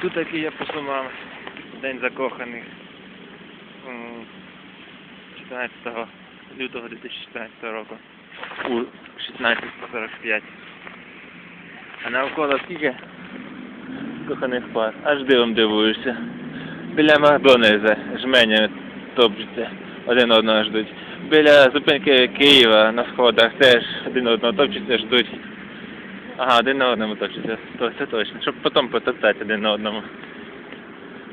тут такий я посумав. День закоханих. 14 лютого 2014 року. У 16.45. А навколо скільки коханих пар. Аж дивом дивуєшся. Біля Макдональдса жменями топчуться, один одного ждуть. Біля зупинки Києва на сходах теж один одного топчуться, ждуть. Ага, один на одному топчуться, то це точно. Щоб потім потоптати один на одному.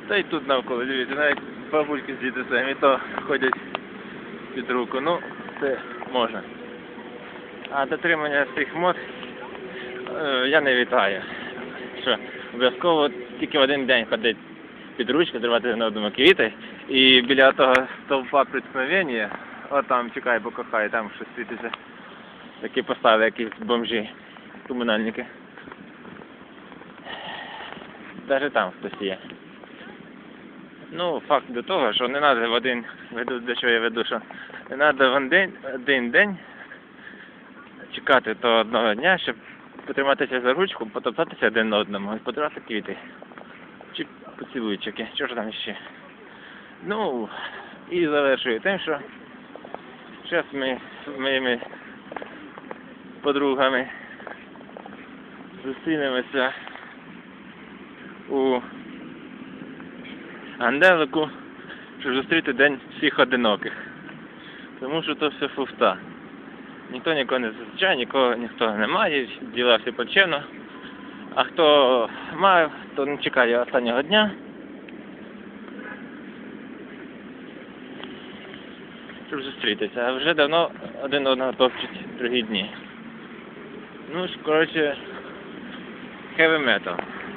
Та й тут навколо, дивіться, навіть бабульки з дідусем і то ходять під руку. Ну, це можна. А дотримання цих мод е, я не вітаю. Що обов'язково тільки в один день ходить під ручку, тримати на одному квіти, і біля того стовпа приткновення, от там чекай, бо кохай, там щось світиться. Такі поставили якісь бомжі, комунальники. Навіть там хтось є. Ну, факт до того, що не треба в один, веду, до чого я веду, що не треба в один, один день чекати того одного дня, щоб потриматися за ручку, потоптатися один на одному і потримати квіти. Чи поцілуйчики, що ж там ще. Ну, і завершую тим, що зараз ми з моїми подругами зустрінемося у Анделику, щоб зустріти день всіх одиноких. Тому що то все фуфта. Ніхто нікого не зустрічає, нікого ніхто не має, діла всі почемно. А хто має, то не чекає останнього дня. Щоб зустрітися. А вже давно один одного топчуть другі дні. Ну ж, коротше, Kevin metal.